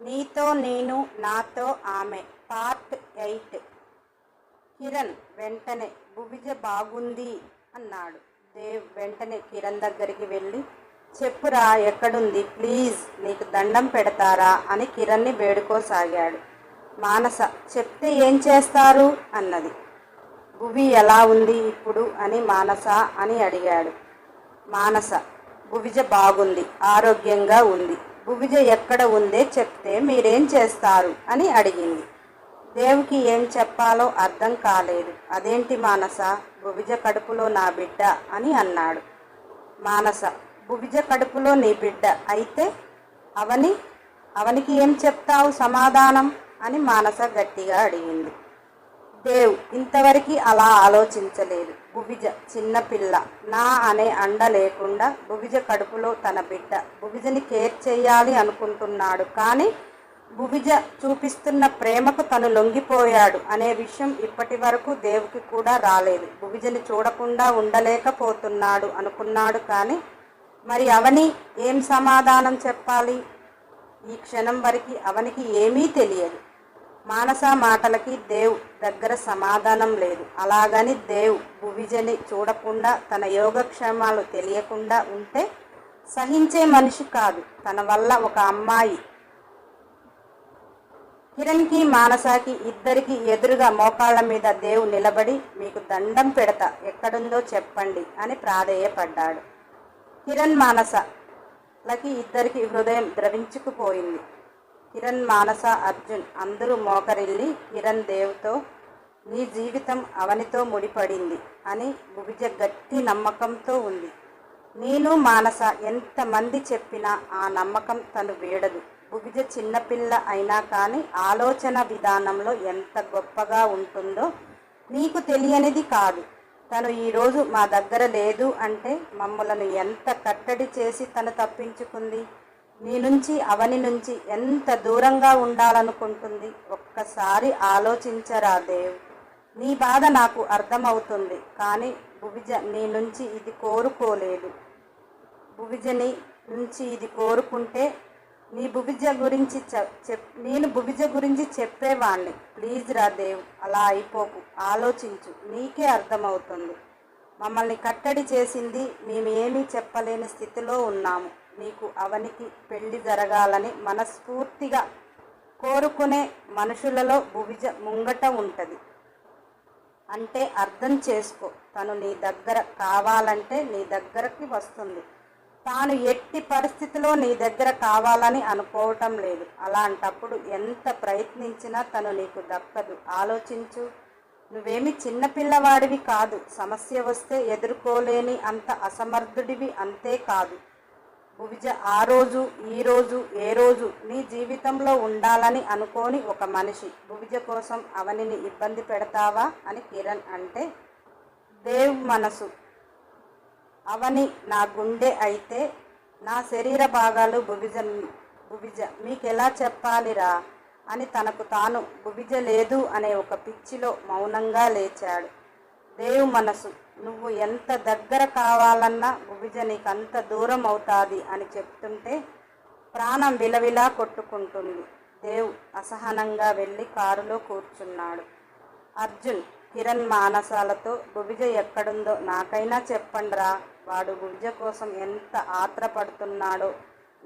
నీతో నేను నాతో ఆమె. Part eight. కిరణ్ వెంటనే భువిజ బాగుంది అన్నాడు. దేవ్ వెంటనే కిరణ్ దగ్గరికి వెళ్ళి చెప్పురా ఎక్కడుంది? ప్లీజ్ నీకు దండం పెడతారా? అని కిరణ్ని వేడుకోసాగాడు. మానస చెప్తే ఏం చేస్తారు? అన్నది. భువి ఎలా ఉంది ఇప్పుడు? అని మానస అని అడిగాడు. మానస భువిజ బాగుంది ఆరోగ్యంగా ఉంది. భువిజ ఎక్కడ ఉందే చెప్తే మీరేం చేస్తారు? అని అడిగింది. దేవుకి ఏం చెప్పాలో అర్థం కాలేదు. అదేంటి మానస? భువిజ కడుపులో నా బిడ్డ అని అన్నాడు. మానస భువిజ కడుపులో నీ బిడ్డ. అయితే అవని అవనికి ఏం చెప్తావు సమాధానం? అని మానస గట్టిగా అడిగింది. దేవ్ ఇంతవరకు అలా ఆలోచించలేదు. భువిజ చిన్నపిల్ల నా అనే అండ లేకుండా భువిజ కడుపులో తన బిడ్డ. భువిజని కేర్ చేయాలి అనుకుంటున్నాడు కానీ భువిజ చూపిస్తున్న ప్రేమకు తను లొంగిపోయాడు అనే విషయం ఇప్పటి వరకు దేవుకి కూడా రాలేదు. భువిజని చూడకుండా ఉండలేకపోతున్నాడు అనుకున్నాడు కానీ మరి అవని ఏం సమాధానం చెప్పాలి? ఈ క్షణం వరకు అవనికి ఏమీ తెలియదు. మానస మాటలకి దేవ్ దగ్గర సమాధానం లేదు. అలాగని దేవ్ భువిజని చూడకుండా తన యోగక్షేమాలు తెలియకుండా ఉంటే సహించే మనిషి కాదు. తన వల్ల ఒక అమ్మాయి. కిరణ్కి మానసాకి ఇద్దరికి ఎదురుగా మోకాళ్ళ మీద దేవు నిలబడి మీకు దండం పెడతా ఎక్కడుందో చెప్పండి అని ప్రాధేయపడ్డాడు. కిరణ్ మానసలకి ఇద్దరికి హృదయం ద్రవించుకుపోయింది. కిరణ్ మానస అర్జున్ అందరూ మోకరిల్లి కిరణ్ దేవ్తో నీ జీవితం అవనితో ముడిపడింది అని భువిజ గట్టి నమ్మకంతో ఉంది. నేను మానస ఎంతమంది చెప్పినా ఆ నమ్మకం తను వీడదు. భువిజ చిన్నపిల్ల అయినా కానీ ఆలోచన విధానంలో ఎంత గొప్పగా ఉంటుందో నీకు తెలియనిది కాదు. తను ఈరోజు మా దగ్గర లేదు అంటే మమ్మలను ఎంత కట్టడి చేసి తను తప్పించుకుంది? నీ నుంచి అవని నుంచి ఎంత దూరంగా ఉండాలనుకుంటుంది ఒక్కసారి ఆలోచించరా దేవ్ నీ బాధ నాకు అర్థమవుతుంది కానీ భువిజ నీ నుంచి ఇది కోరుకోలేదు. భువిజని నుంచి ఇది కోరుకుంటే నీ భువిజ గురించి చెప్ నేను భువిజ గురించి చెప్పేవాణ్ణి. ప్లీజ్ రా దేవ్ అలా అయిపోకు. ఆలోచించు నీకే అర్థమవుతుంది. మమ్మల్ని కట్టడి చేసింది మేము ఏమీ చెప్పలేని స్థితిలో ఉన్నాము. నీకు అవనికి పెళ్ళి జరగాలని మనస్ఫూర్తిగా కోరుకునే మనుషులలో భువిజ ముంగట ఉంటుంది. అంటే అర్థం చేసుకో తను నీ దగ్గర కావాలంటే నీ దగ్గరకి వస్తుంది. తాను ఎట్టి పరిస్థితిలో నీ దగ్గర కావాలని అనుకోవటం లేదు. అలాంటప్పుడు ఎంత ప్రయత్నించినా తను నీకు దక్కదు. ఆలోచించు. నువ్వేమి చిన్నపిల్లవాడివి కాదు. సమస్య వస్తే ఎదుర్కోలేని అంత అసమర్థుడివి అంతే కాదు. భువిజ ఆ రోజు ఈ రోజు ఏ రోజు నీ జీవితంలో ఉండాలని అనుకోని ఒక మనిషి. భువిజ కోసం అవనిని ఇబ్బంది పెడతావా అని కిరణ్ అంటే దేవ్ మనసు. అవని నా గుండె అయితే నా శరీర భాగాలు భువిజ భువిజ మీకెలా చెప్పాలిరా? అని తనకు తాను భువిజ లేదు అనే ఒక పిచ్చిలో మౌనంగా లేచాడు. దేవు మనసు. నువ్వు ఎంత దగ్గర కావాలన్నా గుబిజ నీకు అంత దూరం అవుతుంది అని చెప్తుంటే ప్రాణం విలవిలా కొట్టుకుంటుంది. దేవ్ అసహనంగా వెళ్ళి కారులో కూర్చున్నాడు. అర్జున్ కిరణ్ మానసాలతో గుబిజ ఎక్కడుందో నాకైనా చెప్పండిరా వాడు గుబిజ కోసం ఎంత ఆత్రపడుతున్నాడో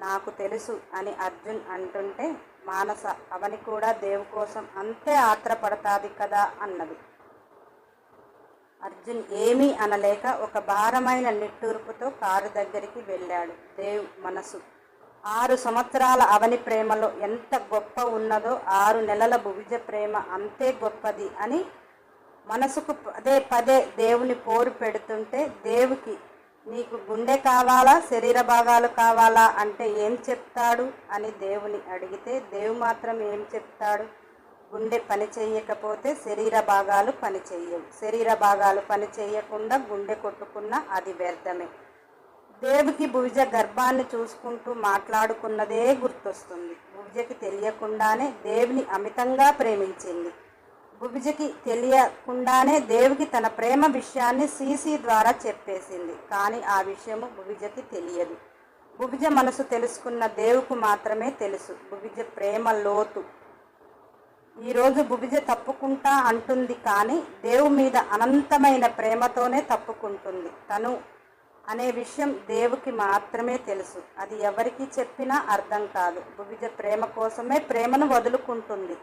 నాకు తెలుసు అని అర్జున్ అంటుంటే మానస అవని కూడా దేవు కోసం అంతే ఆత్రపడతాది కదా అన్నది. అర్జున్ ఏమీ అనలేక ఒక భారమైన నిట్టూర్పుతో కారు దగ్గరికి వెళ్ళాడు. దేవ్ మనసు. ఆరు సంవత్సరాల అవని ప్రేమలో ఎంత గొప్ప ఉన్నదో ఆరు నెలల భువిజ ప్రేమ అంతే గొప్పది అని మనసుకు పదే పదే దేవుని పోరు పెడుతుంటే దేవుకి నీకు గుండె కావాలా శరీర భాగాలు కావాలా అంటే ఏం చెప్తాడు? అని దేవుని అడిగితే దేవు మాత్రం ఏం చెప్తాడు? గుండె పని చేయకపోతే శరీర భాగాలు పని చేయవు. శరీర భాగాలు పని చేయకుండా గుండె కొట్టుకున్నా అది వ్యర్థమే. దేవుకి భువిజ గర్భాన్ని చూసుకుంటూ మాట్లాడుకున్నదే గుర్తొస్తుంది. భువిజకి తెలియకుండానే దేవుని అమితంగా ప్రేమించింది. భువిజకి తెలియకుండానే దేవుకి తన ప్రేమ విషయాన్ని సీసీ ద్వారా చెప్పేసింది. కానీ ఆ విషయము భువిజకి తెలియదు. భువిజ మనసు తెలుసుకున్న దేవుకు మాత్రమే తెలుసు. భువిజ ప్రేమ లోతు. ఈరోజు భువిజ తప్పుకుంటా అంటుంది కానీ దేవు మీద అనంతమైన ప్రేమతోనే తప్పుకుంటుంది. తను అనే విషయం దేవుకి మాత్రమే తెలుసు. అది ఎవరికి చెప్పినా అర్థం కాదు. భువిజ ప్రేమ కోసమే ప్రేమను వదులుకుంటుంది.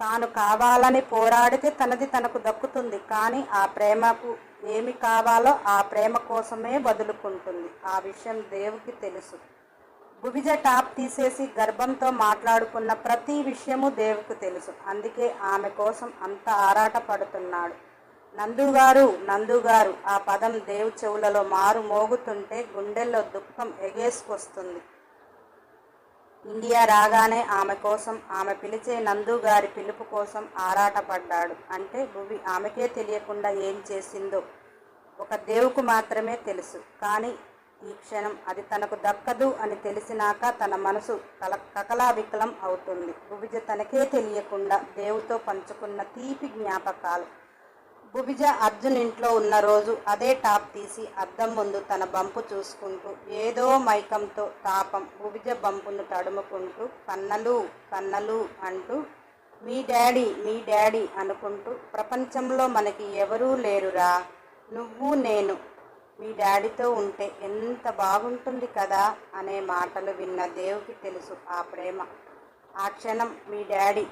తాను కావాలని పోరాడితే తనది తనకు దక్కుతుంది. కానీ ఆ ప్రేమకు ఏమి కావాలో ఆ ప్రేమ కోసమే వదులుకుంటుంది. ఆ విషయం దేవుకి తెలుసు. భువిజ టాప్ తీసేసి గర్భంతో మాట్లాడుకున్న ప్రతి విషయము దేవుకు తెలుసు. అందుకే ఆమె కోసం అంత ఆరాట పడుతున్నాడు. నందుగారు నందుగారు ఆ పదం దేవు చెవులలో మారు మోగుతుంటే గుండెల్లో దుఃఖం ఎగేసుకొస్తుంది. ఇండియా రాగానే ఆమె కోసం ఆమె పిలిచే నందు గారి పిలుపు కోసం ఆరాటపడ్డాడు. అంటే భువి ఆమెకే తెలియకుండా ఏం చేసిందో ఒక దేవుకు మాత్రమే తెలుసు. కానీ ఈ క్షణం అది తనకు దక్కదు అని తెలిసినాక తన మనసు కల కకలావికలం అవుతుంది. భుభిజ తనకే తెలియకుండా దేవుతో పంచుకున్న తీపి జ్ఞాపకాలు. భుభిజ అర్జున్ ఇంట్లో ఉన్న రోజు అదే టాప్ తీసి అద్దం ముందు తన బంపు చూసుకుంటూ ఏదో మైకంతో తాపం భుభిజ బంపును తడుముకుంటూ కన్నలు కన్నలు అంటూ మీ డాడీ మీ డాడీ అనుకుంటూ ప్రపంచంలో మనకి ఎవరూ లేరురా నువ్వు నేను మీ డాడీతో ఉంటే ఎంత బాగుంటుంది కదా అనే మాటలు విన్న దేవుకి తెలుసు ఆ ప్రేమ. ఆ క్షణం మీ డాడీ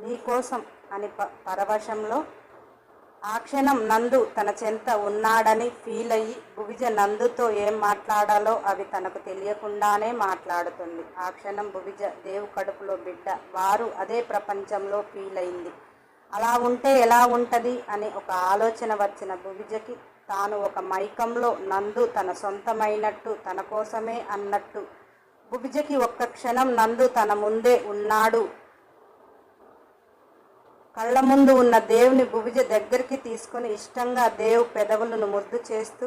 నీకోసం అని ప పరవశంలో ఆ క్షణం నందు తన చెంత ఉన్నాడని ఫీల్ అయ్యి భువిజ నందుతో ఏం మాట్లాడాలో అవి తనకు తెలియకుండానే మాట్లాడుతుంది. ఆ క్షణం భువిజ దేవు కడుపులో బిడ్డ వారు అదే ప్రపంచంలో ఫీల్ అయింది. అలా ఉంటే ఎలా ఉంటుంది? అని ఒక ఆలోచన వచ్చిన భువిజకి తాను ఒక మైకంలో నందు తన సొంతమైనట్టు తన కోసమే అన్నట్టు. గుబిజకి ఒక్క క్షణం నందు తన ముందే ఉన్నాడు. కళ్ళ ముందు ఉన్న దేవుని గుబిజ దగ్గరికి తీసుకొని ఇష్టంగా దేవు పెదవులను ముద్దు చేస్తూ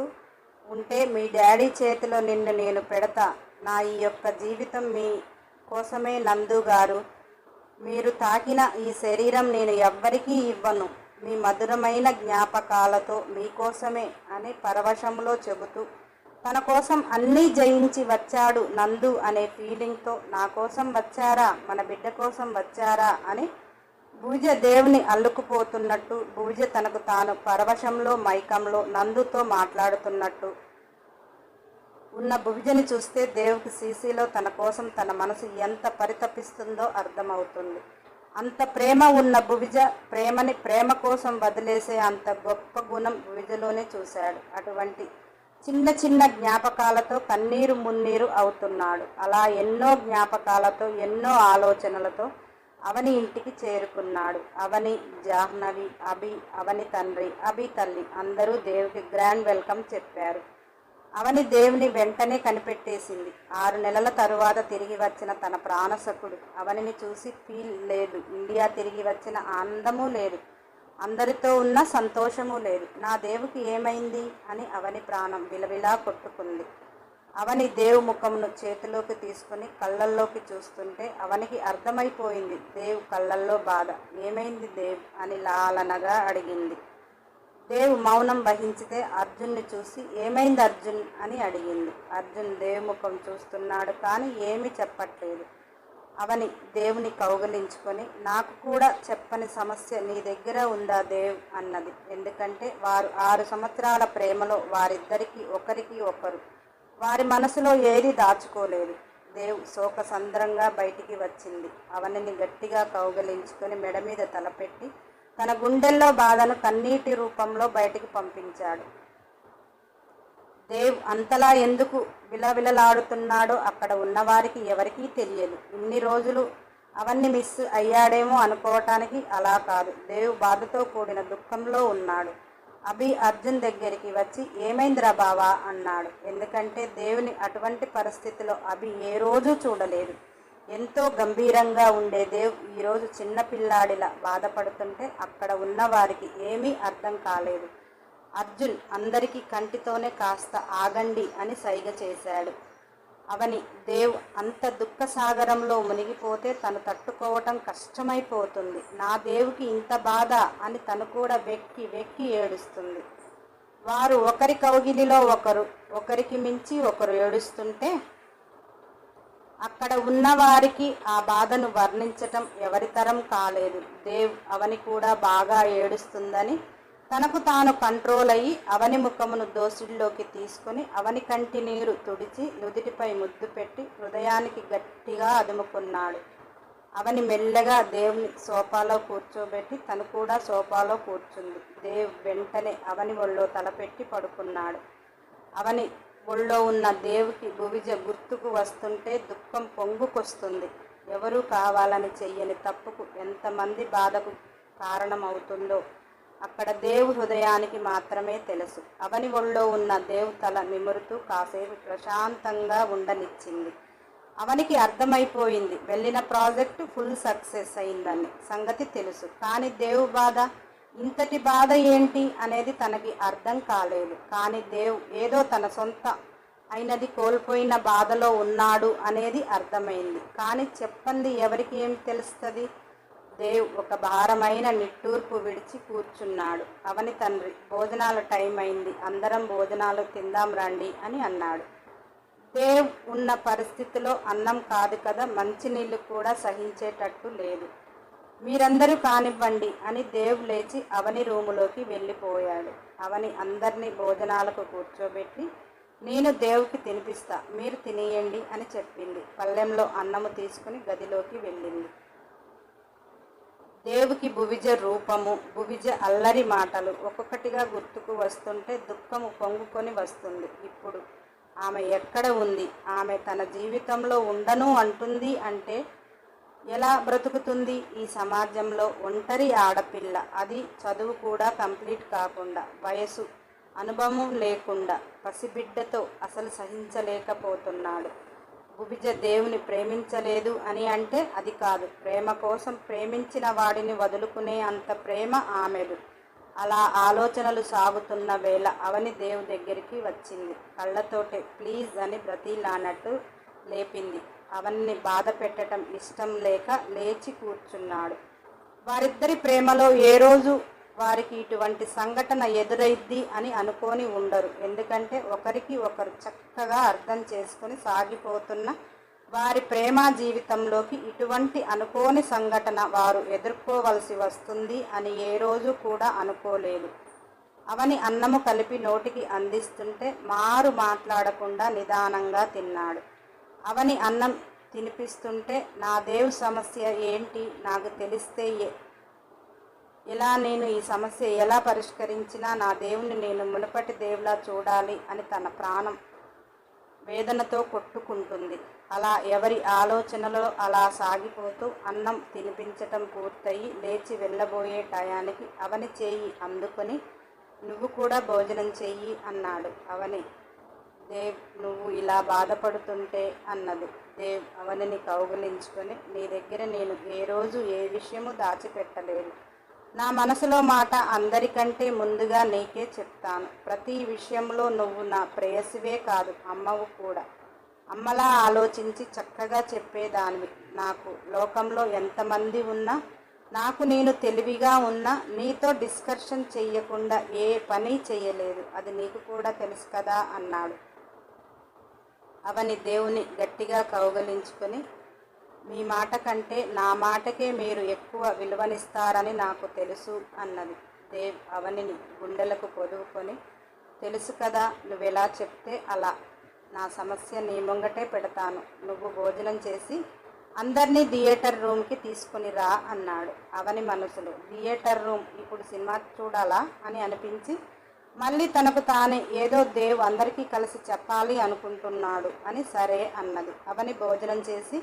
ఉంటే మీ డాడీ చేతిలో నిన్ను నేను పెడతా. నా ఈ యొక్క జీవితం మీ కోసమే నందు గారు. మీరు తాకిన ఈ శరీరం నేను ఎవ్వరికీ ఇవ్వను. మీ మధురమైన జ్ఞాపకాలతో మీకోసమే అని పరవశంలో చెబుతూ తన కోసం అన్నీ జయించి వచ్చాడు నందు అనే ఫీలింగ్తో నా కోసం వచ్చారా? మన బిడ్డ కోసం వచ్చారా? అని భుజ దేవుని అల్లుకుపోతున్నట్టు భుజ తనకు తాను పరవశంలో మైకంలో నందుతో మాట్లాడుతున్నట్టు ఉన్న భుజని చూస్తే దేవుకి సీసీలో తన కోసం తన మనసు ఎంత పరితపిస్తుందో అర్థమవుతుంది. అంత ప్రేమ ఉన్న భువిజ ప్రేమని ప్రేమ కోసం వదిలేసే అంత గొప్ప గుణం భువిజలోనే చూశాడు. అటువంటి చిన్న చిన్న జ్ఞాపకాలతో కన్నీరు మున్నీరు అవుతున్నాడు. అలా ఎన్నో జ్ఞాపకాలతో ఎన్నో ఆలోచనలతో అవని ఇంటికి చేరుకున్నాడు. అవని జాహ్నవి అభి అవని తండ్రి అభి తల్లి అందరూ దేవుకి గ్రాండ్ వెల్కమ్ చెప్పారు. అవని దేవుని వెంటనే కనిపెట్టేసింది. ఆరు నెలల తరువాత తిరిగి వచ్చిన తన ప్రాణసకుడు అవనిని చూసి ఫీల్ లేదు. ఇండియా తిరిగి వచ్చిన ఆనందము లేదు. అందరితో ఉన్న సంతోషము లేదు. నా దేవుకి ఏమైంది? అని అవని ప్రాణం విలవిలా కొట్టుకుంది. అవని దేవు ముఖమును చేతిలోకి తీసుకుని కళ్ళల్లోకి చూస్తుంటే అవనికి అర్థమైపోయింది. దేవు కళ్ళల్లో బాధ. ఏమైంది దేవ్? అని లాలనగా అడిగింది. దేవు మౌనం వహించితే అర్జున్ని చూసి ఏమైంది అర్జున్ అని అడిగింది. అర్జున్ దేవు ముఖం చూస్తున్నాడు కానీ ఏమీ చెప్పట్లేదు. అవని దేవుని కౌగలించుకొని నాకు కూడా చెప్పని సమస్య నీ దగ్గర ఉందా దేవ్? అన్నది. ఎందుకంటే వారు ఆరు సంవత్సరాల ప్రేమలో వారిద్దరికి ఒకరికి ఒకరు. వారి మనసులో ఏది దాచుకోలేదు. దేవ్ శోకసంద్రంగా బయటికి వచ్చింది. అవనిని గట్టిగా కౌగలించుకొని మెడ మీద తలపెట్టి తన గుండెల్లో బాధను కన్నీటి రూపంలో బయటికి పంపించాడు. దేవ్ అంతలా ఎందుకు విలవిలలాడుతున్నాడో అక్కడ ఉన్నవారికి ఎవరికీ తెలియదు. ఇన్ని రోజులు అవన్నీ మిస్ అయ్యాడేమో అనుకోవటానికి అలా కాదు. దేవ్ బాధతో కూడిన దుఃఖంలో ఉన్నాడు. అభి అర్జున్ దగ్గరికి వచ్చి ఏమైందిరా బావా? అన్నాడు. ఎందుకంటే దేవుని అటువంటి పరిస్థితిలో అభి ఏ రోజు చూడలేదు. ఎంతో గంభీరంగా ఉండే ఈరోజు చిన్నపిల్లాడిలా బాధపడుతుంటే అక్కడ ఉన్న వారికి ఏమీ అర్థం కాలేదు. అర్జున్ అందరికీ కంటితోనే కాస్త ఆగండి అని సైగ చేశాడు. అవని దేవ్ అంత దుఃఖ సాగరంలో మునిగిపోతే తను తట్టుకోవటం కష్టమైపోతుంది. నా దేవుకి ఇంత బాధ అని తను కూడా వెక్కి వెక్కి ఏడుస్తుంది. వారు ఒకరి కౌగిలిలో ఒకరు ఒకరికి మించి ఒకరు ఏడుస్తుంటే అక్కడ ఉన్న వారికి ఆ బాధను వర్ణించటం ఎవరితరం కాలేదు. దేవ్ అవని కూడా బాగా ఏడుస్తుందని తనకు తాను కంట్రోల్ అయ్యి అవని ముఖమును దోసిల్లోకి తీసుకొని అవని కంటి నీరు తుడిచి నుదిటిపై ముద్దు పెట్టి హృదయానికి గట్టిగా అదుముకున్నాడు. అవని మెల్లగా దేవుని సోఫాలో కూర్చోబెట్టి తను కూడా సోఫాలో కూర్చుంది. దేవ్ వెంటనే అవని ఒళ్ళో తలపెట్టి పడుకున్నాడు. అవని ఒళ్ళో ఉన్న దేవుకి భువిజ గుర్తుకు వస్తుంటే దుఃఖం పొంగుకొస్తుంది. ఎవరూ కావాలని చెయ్యని తప్పుకు ఎంతమంది బాధకు కారణమవుతుందో అక్కడ దేవు హృదయానికి మాత్రమే తెలుసు. అవని ఒళ్ళో ఉన్న దేవు తల నిమురుతూ కాసేపు ప్రశాంతంగా ఉండనిచ్చింది. అవనికి అర్థమైపోయింది. వెళ్ళిన ప్రాజెక్టు ఫుల్ సక్సెస్ అయిందని సంగతి తెలుసు. కానీ దేవు బాధ ఇంతటి బాధ ఏంటి అనేది తనకి అర్థం కాలేదు. కానీ దేవ్ ఏదో తన సొంత అయినది కోల్పోయిన బాధలో ఉన్నాడు అనేది అర్థమైంది. కానీ చెప్పంది ఎవరికి ఏం తెలుస్తుంది? దేవ్ ఒక భారమైన నిట్టూర్పు విడిచి కూర్చున్నాడు. అవని తండ్రి భోజనాల టైం అయింది. అందరం భోజనాలు తిందాం రండి అని అన్నాడు. దేవ్ ఉన్న పరిస్థితిలో అన్నం కాదు కదా మంచినీళ్ళు కూడా సహించేటట్టు లేదు. మీరందరూ కానివ్వండి అని దేవ్ లేచి అవని రూములోకి వెళ్ళిపోయాడు. అవని అందరినీ భోజనాలకు కూర్చోబెట్టి నేను దేవుకి తినిపిస్తా మీరు తినేయండి అని చెప్పింది. పళ్ళెంలో అన్నము తీసుకుని గదిలోకి వెళ్ళింది. దేవుకి భువిజ రూపము భువిజ అల్లరి మాటలు ఒక్కొక్కటిగా గుర్తుకు వస్తుంటే దుఃఖము పొంగుకొని వస్తుంది. ఇప్పుడు ఆమె ఎక్కడ ఉంది? ఆమె తన జీవితంలో ఉండను అంటుంది అంటే ఎలా బ్రతుకుతుంది ఈ సమాజంలో ఒంటరి ఆడపిల్ల? అది చదువు కూడా కంప్లీట్ కాకుండా వయసు అనుభవం లేకుండా పసిబిడ్డతో అసలు సహించలేకపోతున్నాడు. భుభిజ దేవుని ప్రేమించలేదు అని అంటే అది కాదు. ప్రేమ కోసం ప్రేమించిన వాడిని వదులుకునే అంత ప్రేమ ఆమెలు అలా ఆలోచనలు సాగుతున్న వేళ అవని దేవు దగ్గరికి వచ్చింది. కళ్ళతోటే ప్లీజ్ అని బ్రతిలానట్టు లేపింది. అవన్ని బాధ పెట్టడం ఇష్టం లేక లేచి కూర్చున్నాడు. వారిద్దరి ప్రేమలో ఏ రోజు వారికి ఇటువంటి సంఘటన ఎదురైద్ది అని అనుకొని ఉండరు. ఎందుకంటే ఒకరికి ఒకరు చక్కగా అర్థం చేసుకొని సాగిపోతున్న వారి ప్రేమ జీవితంలోకి ఇటువంటి అనుకోని సంఘటన వారు ఎదుర్కోవలసి వస్తుంది అని ఏ రోజు కూడా అనుకోలేదు. అవని అన్నము కలిపి నోటికి అందిస్తుంటే మారు మాట్లాడకుండా నిదానంగా తిన్నాడు. అవని అన్నం తినిపిస్తుంటే నా దేవు సమస్య ఏంటి? నాకు తెలిస్తే ఇలా నేను ఈ సమస్య ఎలా పరిష్కరించినా నా దేవుని నేను మునుపటి దేవులా చూడాలి అని తన ప్రాణం వేదనతో కొట్టుకుంటుంది. అలా ఎవరి ఆలోచనలో అలా సాగిపోతూ అన్నం తినిపించటం పూర్తయి లేచి వెళ్ళబోయే టయానికి అవని చేయి అందుకొని నువ్వు కూడా భోజనం చెయ్యి అన్నాడు అవని. దేవ్ నువ్వు ఇలా బాధపడుతుంటే అన్నది. దేవ్ అవనిని కౌగులించుకొని నీ దగ్గర నేను ఏ రోజు ఏ విషయము దాచిపెట్టలేదు నా మనసులో మాట అందరికంటే ముందుగా నీకే చెప్తాను. ప్రతి విషయంలో నువ్వు నా ప్రేయసివే కాదు అమ్మవు కూడా. అమ్మలా ఆలోచించి చక్కగా చెప్పేదానివి. నాకు లోకంలో ఎంతమంది ఉన్నా నాకు నేను తెలివిగా ఉన్నా నీతో డిస్కషన్ చెయ్యకుండా ఏ పని చెయ్యలేదు. అది నీకు కూడా తెలుసు కదా అన్నాడు. అవని దేవుని గట్టిగా కౌగలించుకొని మీ మాట కంటే నా మాటకే మీరు ఎక్కువ విలువనిస్తారని నాకు తెలుసు అన్నది. దేవ్ అవనిని గుండెలకు పొదువుకొని తెలుసు కదా నువ్వెలా చెప్తే అలా. నా సమస్య నీ ముంగటే పెడతాను. నువ్వు భోజనం చేసి అందరినీ థియేటర్ రూమ్కి తీసుకుని రా అన్నాడు అవని మనసులో. థియేటర్ రూమ్ ఇప్పుడు సినిమా చూడాలా? అని అనిపించి మళ్ళీ తనకు తానే ఏదో దేవ్ అందరికీ కలిసి చెప్పాలి అనుకుంటున్నాడు అని సరే అన్నది. అవని భోజనం చేసి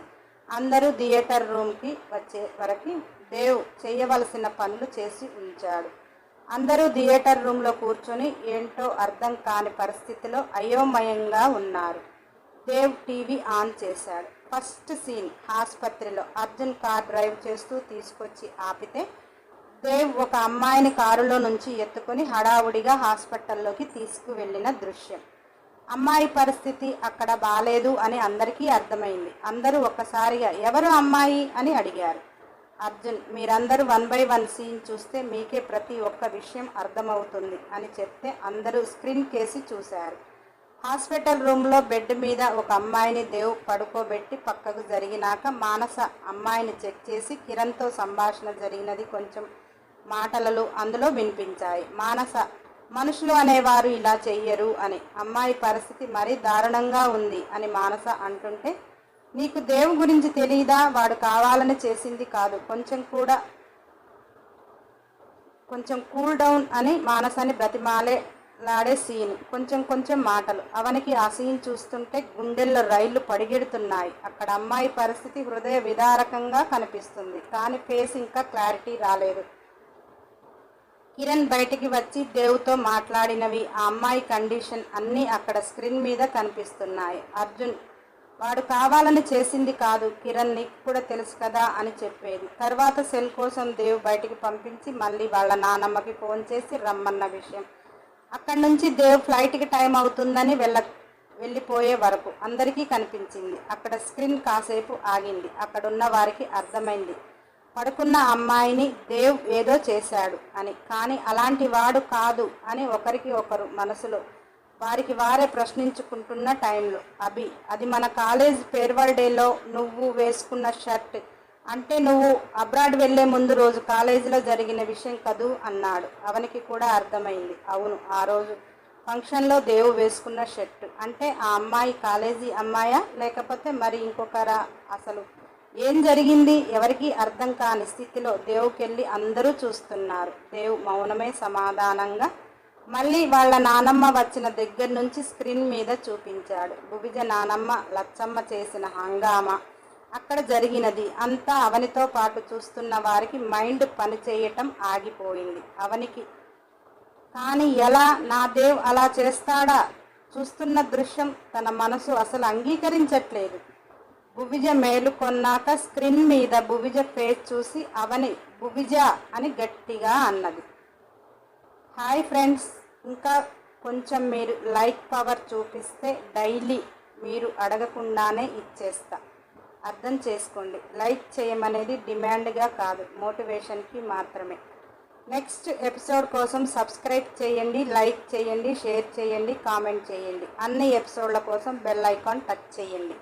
అందరూ థియేటర్ రూమ్కి వచ్చే వరకు దేవ్ చేయవలసిన పనులు చేసి ఉంచాడు. అందరూ థియేటర్ రూమ్లో కూర్చొని ఏంటో అర్థం కాని పరిస్థితిలో అయోమయంగా ఉన్నారు. దేవ్ టీవీ ఆన్ చేశాడు. ఫస్ట్ సీన్ ఆసుపత్రిలో అర్జున్ కార్ డ్రైవ్ చేస్తూ తీసుకొచ్చి ఆపితే దేవ్ ఒక అమ్మాయిని కారులో నుంచి ఎత్తుకొని హడావుడిగా హాస్పిటల్లోకి తీసుకువెళ్ళిన దృశ్యం. అమ్మాయి పరిస్థితి అక్కడ బాలేదు అని అందరికీ అర్థమైంది. అందరూ ఒక్కసారిగా ఎవరు అమ్మాయి? అని అడిగారు. అర్జున్ మీరందరూ వన్ బై వన్ సీన్ చూస్తే మీకే ప్రతి ఒక్క విషయం అర్థమవుతుంది అని చెప్తే అందరూ స్క్రీన్ కేసి చూశారు. హాస్పిటల్ రూమ్లో బెడ్ మీద ఒక అమ్మాయిని దేవ్ పడుకోబెట్టి పక్కకు జరిగినాక మానస అమ్మాయిని చెక్ చేసి కిరణ్తో సంభాషణ జరిగినది కొంచెం మాటలలో అందులో వినిపించాయి. మానస మనుషులు అనేవారు ఇలా చెయ్యరు అని. అమ్మాయి పరిస్థితి మరీ దారుణంగా ఉంది అని మానస అంటుంటే నీకు దేవు గురించి తెలియదా వాడు కావాలని చేసింది కాదు. కొంచెం కూడా కొంచెం కూల్ డౌన్ అని మానసాన్ని బ్రతిమాలే లాడే సీన్. కొంచెం కొంచెం మాటలు. అవనికి ఆ సీన్ చూస్తుంటే గుండెల్లో రైళ్ళు పడిగెడుతున్నాయి. అక్కడ అమ్మాయి పరిస్థితి హృదయ విదారకంగా కనిపిస్తుంది. కానీ ఫేస్ ఇంకా క్లారిటీ రాలేదు. కిరణ్ బయటికి వచ్చి దేవుతో మాట్లాడినవి. ఆ అమ్మాయి కండిషన్ అన్నీ అక్కడ స్క్రీన్ మీద కనిపిస్తున్నాయి. అర్జున్ వాడు కావాలని చేసింది కాదు. కిరణ్ నీకు కూడా తెలుసు కదా అని చెప్పేది. తర్వాత సెల్ కోసం దేవ్ బయటికి పంపించి మళ్ళీ వాళ్ళ నానమ్మకి ఫోన్ చేసి రమ్మన్న విషయం. అక్కడి నుంచి దేవ్ ఫ్లైట్కి టైం అవుతుందని వెళ్ళ వెళ్ళిపోయే వరకు అందరికీ కనిపించింది. అక్కడ స్క్రీన్ కాసేపు ఆగింది. అక్కడున్న వారికి అర్థమైంది. పడుకున్న అమ్మాయిని దేవ్ ఏదో చేశాడు అని. కానీ అలాంటి వాడు కాదు అని ఒకరికి ఒకరు మనసులో వారికి వారే ప్రశ్నించుకుంటున్న టైంలో అభి అది మన కాలేజ్ ఫేర్వెల్ డేలో నువ్వు వేసుకున్న షర్ట్. అంటే నువ్వు అబ్రాడ్ వెళ్ళే ముందు రోజు కాలేజీలో జరిగిన విషయం కదూ అన్నాడు. అవనికి కూడా అర్థమైంది. అవును ఆ రోజు ఫంక్షన్లో దేవు వేసుకున్న షర్ట్. అంటే ఆ అమ్మాయి కాలేజీ అమ్మాయా లేకపోతే మరి ఇంకొకరా అసలు? ఏం జరిగింది? ఎవరికి అర్థం కాని స్థితిలో దేవుకెళ్ళి అందరూ చూస్తున్నారు. దేవు మౌనమే సమాధానంగా మళ్ళీ వాళ్ళ నానమ్మ వచ్చిన దగ్గర నుంచి స్క్రీన్ మీద చూపించాడు. భువిజ నానమ్మ లచ్చమ్మ చేసిన హంగామా అక్కడ జరిగినది. అంతా అవనితో పాటు చూస్తున్న వారికి మైండ్ పనిచేయటం ఆగిపోయింది. అవనికి కానీ ఎలా? నా దేవ్ అలా చేస్తాడా? చూస్తున్న దృశ్యం తన మనసు అసలు అంగీకరించట్లేదు. భువిజ మేలుకొన్నాక స్క్రీన్ మీద భువిజ ఫేస్ చూసి అవని భువిజ అని గట్టిగా అన్నది. హాయ్ ఫ్రెండ్స్ ఇంకా కొంచెం మీరు లైక్ పవర్ చూపిస్తే డైలీ మీరు అడగకుండానే ఇచ్చేస్తా. అర్థం చేసుకోండి. లైక్ చేయమనేది డిమాండ్గా కాదు మోటివేషన్కి మాత్రమే. నెక్స్ట్ ఎపిసోడ్ కోసం సబ్స్క్రైబ్ చేయండి లైక్ చేయండి షేర్ చేయండి కామెంట్ చేయండి. అన్ని ఎపిసోడ్ల కోసం బెల్ ఐకాన్ టచ్ చేయండి.